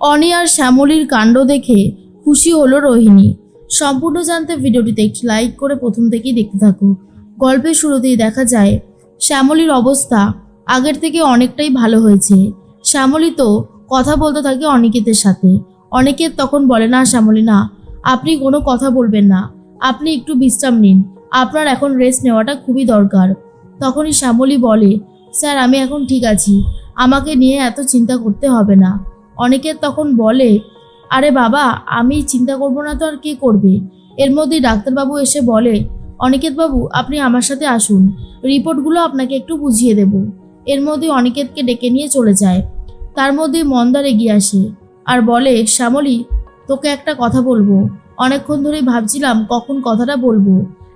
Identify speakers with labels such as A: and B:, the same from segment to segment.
A: অনি আর শ্যামলীর কাণ্ড দেখে খুশি হলো রোহিণী। সম্পূর্ণ জানতে ভিডিওটিতে একটি লাইক করে প্রথম থেকেই দেখতে থাকো। গল্পের শুরুতেই দেখা যায়, শ্যামলীর অবস্থা আগের থেকে অনেকটাই ভালো হয়েছে। শ্যামলী তো কথা বলতে থাকে অনিকেতের সাথে। অনেকের তখন বলে, না শ্যামলী, না, আপনি কোনো কথা বলবেন না। আপনি একটু বিশ্রাম নিন। আপনার এখন রেস্ট নেওয়াটা খুবই দরকার। তখনই শ্যামলী বলে, স্যার, আমি এখন ঠিক আছি। আমাকে নিয়ে এত চিন্তা করতে হবে না। অনেকের তখন বলে, আরে বাবা, আমি চিন্তা করব না তো আর কে করবে? এর মধ্যেই ডাক্তারবাবু এসে বলে অনিকেত বাবু আপনি আমার সাথে আসুন, রিপোর্টগুলো আপনাকে একটু বুঝিয়ে দেব। এর মধ্যে অনিকেতকে ডেকে নিয়ে চলে যায়। তার মধ্যে মন্দার এগিয়ে আসে আর বলে, শ্যামলী, তোকে একটা কথা বলব। অনেকক্ষণ ধরেই ভাবছিলাম কখন কথাটা বলব।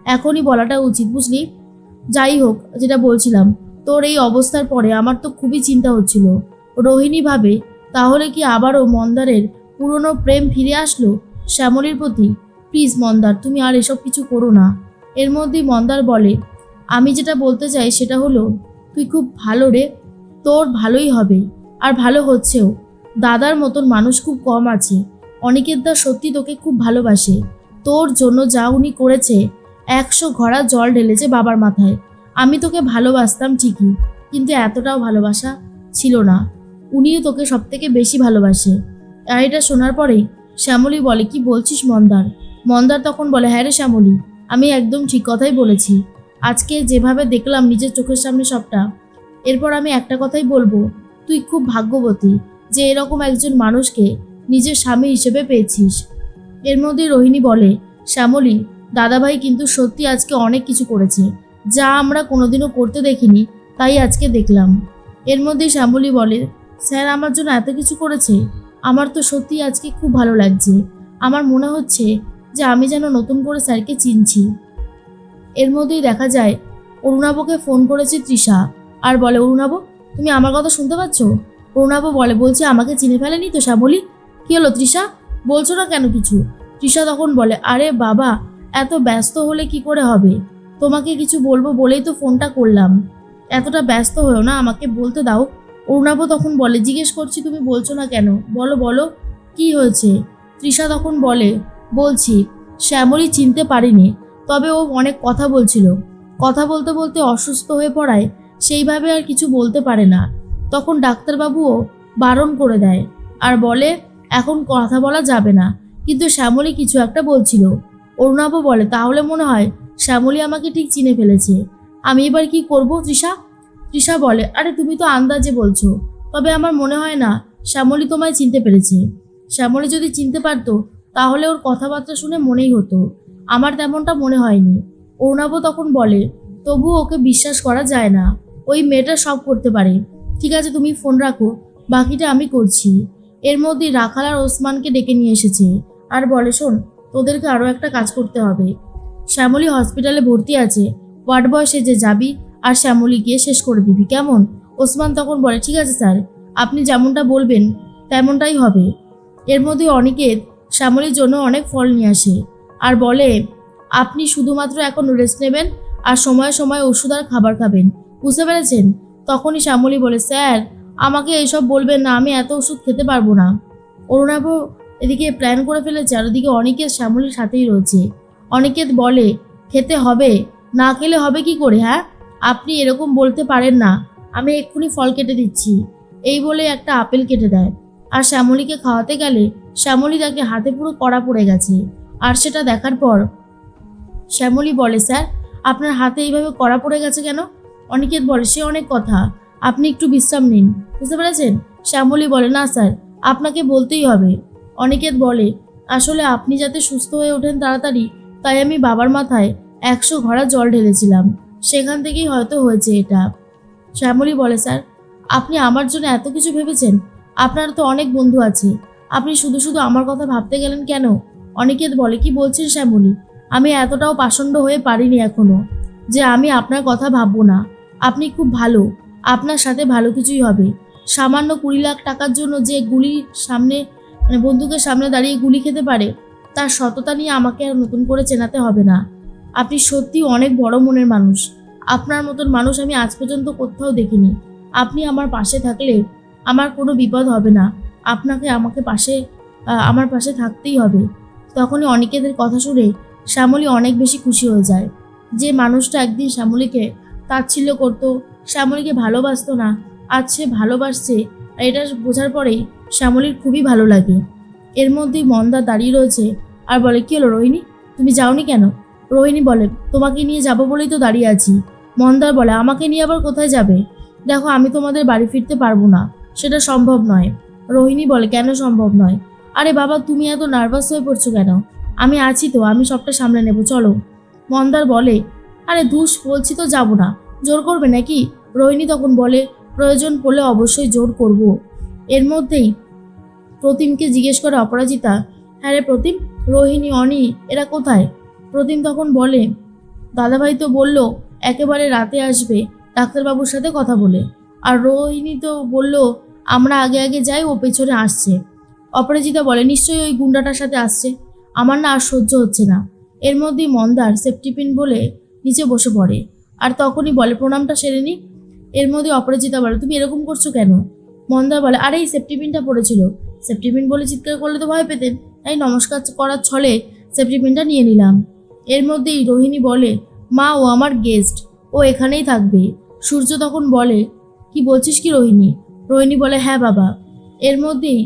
A: এখনই বলাটা উচিত, বুঝলি? যাই হোক, যেটা বলছিলাম, তোর এই অবস্থার পরে আমার তো খুবই চিন্তা হচ্ছিল। রোহিণী ভাবে তাহলে কি আবারও মন্দারের পুরনো প্রেম ফিরে আসলো? শ্যামলীর প্রতি, প্লিজ মন্দার, তুমি আর এসব কিছু করো না। এর মধ্যেই মন্দার বলে, আমি যেটা বলতে চাই সেটা হলো, তুই খুব ভালো রে। তোর ভালোই হবে, আর ভালো হচ্ছেও। দাদার মতন মানুষ খুব কম আছে। অনিকেত দা সত্যি তোকে খুব ভালোবাসে। তোর জন্য যা উনি করেছে, একশো ঘড়া জল ঢেলেছে বাবার মাথায়। আমি তোকে ভালোবাসতাম ঠিকই, কিন্তু এতটাও ভালোবাসা ছিল না। উনিও তোকে সব থেকে বেশি ভালোবাসে। আর এটা শোনার পরেই শ্যামলী বলে, কি বলছিস মন্দার? মন্দার তখন বলে হ্যাঁ রে শ্যামলী, আমি একদম ঠিক কথাই বলেছি। আজকে যেভাবে দেখলাম নিজের চোখের সামনে সবটা, এরপর আমি একটা কথাই বলব, তুই খুব ভাগ্যবতী যে এরকম একজন মানুষকে নিজের স্বামী হিসেবে পেয়েছিস। এর মধ্যে রোহিণী বলে, শ্যামলী, দাদাভাই কিন্তু সত্যি আজকে অনেক কিছু করেছে। যা আমরা কোনোদিনও করতে দেখিনি, তাই আজকে দেখলাম। এর মধ্যে শ্যামলী বলে স্যার, আমার জন্য এত কিছু করেছে। আমার তো সত্যি আজকে খুব ভালো লাগছে। আমার মনে হচ্ছে যে আমি যেন নতুন করে স্যারকে চিনছি। এর মধ্যেই দেখা যায়, অরুণাবকে ফোন করেছে তৃষা। আর বলে, অরুণাব, তুমি আমার কথা শুনতে পাচ্ছ? অরুণাব বলে, বলছে আমাকে চিনে ফেলেনি তো শ্যামলী? কি হলো তৃষা? বলছো না কেন কিছু? তৃষা তখন বলে, আরে বাবা, এত ব্যস্ত হলে কি করে হবে? তোমাকে কিছু বলব বলেই তো ফোনটা করলাম। এতটা ব্যস্ত হয়েও না, আমাকে বলতে দাও। অরুণাব তখন বলে, জিজ্ঞেস করছি তুমি বলছো না কেন? বলো বলো, কি হয়েছে? তৃষা তখন বলে, বলছি, শ্যামলী চিনতে পারিনি, তবে ও অনেক কথা বলছিল। কথা বলতে বলতে অসুস্থ হয়ে পড়ায়, সেইভাবে আর কিছু বলতে পারে না। তখন ডাক্তারবাবুও বারণ করে দেয় আর বলে, এখন কথা বলা যাবে না, কিন্তু শ্যামলী কিছু একটা বলছিল। অরুণাভ বলে, তাহলে মনে হয় শ্যামলী আমাকে ঠিক চিনে ফেলেছে। আমি এবার কি করব তৃষা? তৃষা বলে, আরে, তুমি তো আন্দাজে বলছো। তবে আমার মনে হয় না, শ্যামলী তোমায় চিনতে পেরেছে। শ্যামলী যদি চিনতে পারতো, তাহলে ওর কথাবার্তা শুনে মনেই হতো। আমার তেমনটা মনে হয়নি। অরুণাভ তখন বলে, তবু ওকে বিশ্বাস করা যায় না। ওই মেয়েটা সব করতে পারে। ঠিক আছে, তুমি ফোন রাখো। বাকিটা আমি করছি। এর মধ্যে রাখাল আর ওসমানকে ডেকে নিয়ে এসেছে। আর বলে, শোন, তোদেরকে আরও একটা কাজ করতে হবে। শ্যামলী হসপিটালে ভর্তি আছে। ওয়ার্ড বয় সেজে যাবি আর শ্যামলী গিয়ে শেষ করে দিবি। কেমন? ওসমান তখন বলে, ঠিক আছে স্যার, আপনি যেমনটা বলবেন, তেমনটাই হবে। এর মধ্যে অনিকেত শ্যামলীর জন্য অনেক ফল নিয়ে আসে আর বলে, আপনি শুধুমাত্র এখন রেস্ট নেবেন আর সময়ে সময়ে ওষুধ আর খাবার খাবেন। বুঝতে পেরেছেন? তখনই শ্যামলী বলে, স্যার, আমাকে এইসব বলবেন না, আমি এত ওষুধ খেতে পারব না। অরুণাভ এদিকে প্ল্যান করে ফেলেছে, আর ওদিকে অনিকেত শ্যামলীর সাথেই রয়েছে। অনিকেত বলে, খেতে হবে? না খেলে হবে কি করে হ্যাঁ? আপনি এরকম বলতে পারেন না। আমি এক্ষুনি ফল কেটে দিচ্ছি। এই বলে একটা আপেল কেটে দেয়। আর শ্যামলীকে খাওয়াতে গেলে শ্যামলী তাকে হাতে পুরো কড়া পড়ে গেছে। আর সেটা দেখার পর শ্যামলী বলে, স্যার, আপনার হাতে এইভাবে কড়া পড়ে গেছে কেন? অনিকেত বলে, সে অনেক কথা। আপনি একটু বিশ্রাম নিন। বুঝতে পেরেছেন? শ্যামলী বলে, না, স্যার, আপনাকে বলতেই হবে। অনিকেত বলে, আসলে আপনি যাতে সুস্থ হয়ে ওঠেন তাড়াতাড়ি, তাই আমি বাবার মাথায় একশো ঘড়া জল ঢেলেছিলাম। সেখান থেকেই হয়তো হয়েছে এটা। শ্যামলী বলে, স্যার, আপনি আমার জন্য এত কিছু ভেবেছেন? আপনার তো অনেক বন্ধু আছে। আপনি শুধু শুধু আমার কথা ভাবতে গেলেন কেন? অনিকেত বলে, কি বলছেন শ্যামলী? আমি এতটাও পাষণ্ড হয়ে পারিনি এখনও যে আমি আপনার কথা ভাববো না। আপনি খুব ভালো। আপনার সাথে ভালো কিছুই হবে। সামান্য কুড়ি লাখ টাকার জন্য যে গুলির সামনে মানে বন্দুকের সামনে দাঁড়িয়ে গুলি খেতে পারে, তার সততা নিয়ে আমাকে আর নতুন করে চেনাতে হবে না। আপনি সত্যি অনেক বড় মনের মানুষ। আপনার মতন মানুষ আমি আজ পর্যন্ত কোথাও দেখিনি। আপনি আমার পাশে থাকলে আমার কোনো বিপদ হবে না। আপনাকে আমাকে পাশে আমার পাশে থাকতেই হবে। তখনই অনিকেতের কথা শুনে শ্যামলী অনেক বেশি খুশি হয়ে যায়। যে মানুষটা একদিন শ্যামলীকে তাচ্ছিল্য করতো, শ্যামলীকে ভালোবাসতো না, আজ সে ভালোবাসছে, এটা বোঝার পরেই শ্যামলীর খুবই ভালো লাগে। এর মধ্যেই মন্দা দাঁড়িয়ে রয়েছে। আর বলে, কি হলো রোহিণী? তুমি যাওনি কেন? রোহিণী বলে, তোমাকে নিয়ে যাব বলেই তো দাঁড়িয়ে আছি। মন্দার বলে, আমাকে নিয়ে আবার কোথায় যাবে? দেখো, আমি তোমাদের বাড়ি ফিরতে পারব না। সেটা সম্ভব নয়। রোহিণী বলে, কেন সম্ভব নয়? আরে বাবা, তুমি এত নার্ভাস হয়ে পড়ছো কেন? আমি আছি তো, আমি সবটা সামলে নেব, চলো। মন্দার বলে, আরে ধুস, বলছি তো যাব না। জোর করবে নাকি? রোহিণী তখন বলে, প্রয়োজন পড়লে অবশ্যই জোর করব। এর মধ্যেই প্রতিমকে জিজ্ঞেস করে অপরাজিতা হ্যাঁ রে প্রতিম, রোহিণী অনি এরা কোথায়? প্রতিম তখন বলে, দাদাভাই তো বলল, একেবারে রাতে আসবে, ডাক্তারবাবুর সাথে কথা বলে। আর রোহিণী তো বলল, আমরা আগে আগে যাই, ও পেছনে আসছে। অপরাজিতা বলে, নিশ্চয়ই ওই গুন্ডাটার সাথে আসছে। আমার না আর সহ্য হচ্ছে না। এর মধ্যেই মন্দার সেফটিপিন বলে নিচে বসে পড়ে। আর তখনই বলে, প্রণামটা সেরে নি এর মধ্যে অপরাজিতা বলে, তুমি এরকম করছ কেন? মন্দার বলে, আরে, এই সেফটিপিনটা পড়েছিল। সেফটিপিন বলে, চিৎকার করলে তো ভয় পেতেন। তাই নমস্কার করার ছলে সেফটিপিনটা নিয়ে নিলাম। এর মধ্যেই রোহিণী বলে, মা, ও আমার গেস্ট, ও এখানেই থাকবে। সূর্য তখন বলে, কি বলছিস কি রোহিণী? রোহিণী বলে হ্যাঁ বাবা। এর মধ্যেই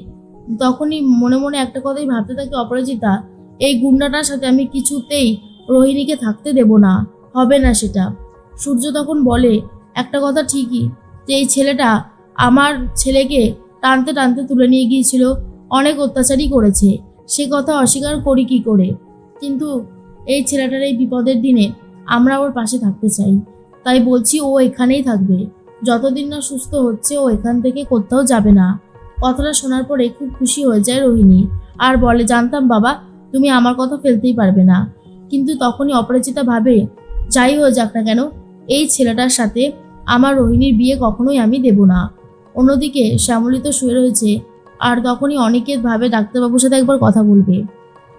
A: তখনই মনে মনে একটা কথাই ভাবতে থাকে অপরাজিতা, এই গুন্ডাটার সাথে আমি কিছুতেই রোহিণীকে থাকতে দেব না, হবে না সেটা। সূর্য তখন বলে, একটা কথা ঠিকই, যে এই ছেলেটা আমার ছেলেকে টানতে টানতে তুলে নিয়ে গিয়েছিল, অনেক অত্যাচারই করেছে, সে কথা অস্বীকার করি কি করে? কিন্তু এই ছেলেটার এই বিপদের দিনে আমরা ওর পাশে থাকতে চাই। তাই বলছি ও এখানেই থাকবে। যতদিন না সুস্থ হচ্ছে, ও এখান থেকে কোথাও যাবে না। কথাটা শোনার পরে খুব খুশি হয়ে যায় রোহিণী। আর বলে, জানতাম বাবা, তুমি আমার কথা ফেলতেই পারবে না। কিন্তু তখনই অপরিচিতা ভাবে যাই হয়ে যাক না কেন, এই ছেলেটার সাথে আমার রোহিণীর বিয়ে কখনোই আমি দেব না। অন্যদিকে শ্যামলী তো শুয়ে রয়েছে, আর তখনই অনেকের ভাবে ডাক্তারবাবুর সাথে একবার কথা বলবে।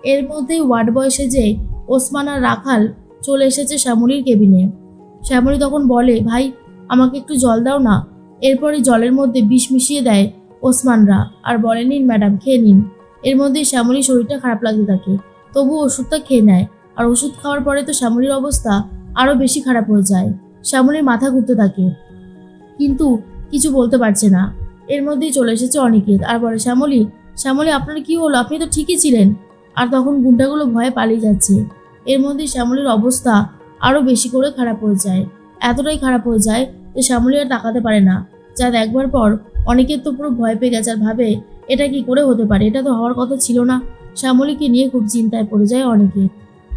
A: এর মধ্যেই ওয়ার্ড বয় সেজে ওসমান আর রাখাল চলে এসেছে শ্যামলীর কেবিনে। শ্যামলী তখন বলে, ভাই, আমাকে একটু জল দাও না। এরপরে জলের মধ্যে বিষ মিশিয়ে দেয় ওসমানরা আর বলে, নিন ম্যাডাম, খেয়ে নিন। এর মধ্যে শ্যামলীর শরীরটা খারাপ লাগতে থাকে। তবু ওষুধটা খেয়ে নেয় আর ওষুধ খাওয়ার পরে তো শ্যামলীর অবস্থা আরও বেশি খারাপ হয়ে যায়। শ্যামলীর মাথা ঘুরতে থাকে, কিন্তু কিছু বলতে পারছে না। এর মধ্যেই চলে এসেছে অনিকেত আর বলে, শ্যামলী শ্যামলী, আপনার কি হলো? আপনি তো ঠিকই ছিলেন। আর তখন গুন্ডাগুলো ভয়ে পালিয়ে যাচ্ছে। এর মধ্যে শ্যামলীর অবস্থা আরও বেশি করে খারাপ হয়ে যায়। এতটাই খারাপ হয়ে যায় যে শ্যামলী আর তাকাতে পারে না। যা দেখবার পর অনেকের তো পুরো ভয় পেয়ে গেছে আর ভাবে, এটা কি করে হতে পারে? এটা তো হওয়ার কথা ছিল না। শ্যামলীকে নিয়ে খুব চিন্তায় পড়ে যায় অনেকে।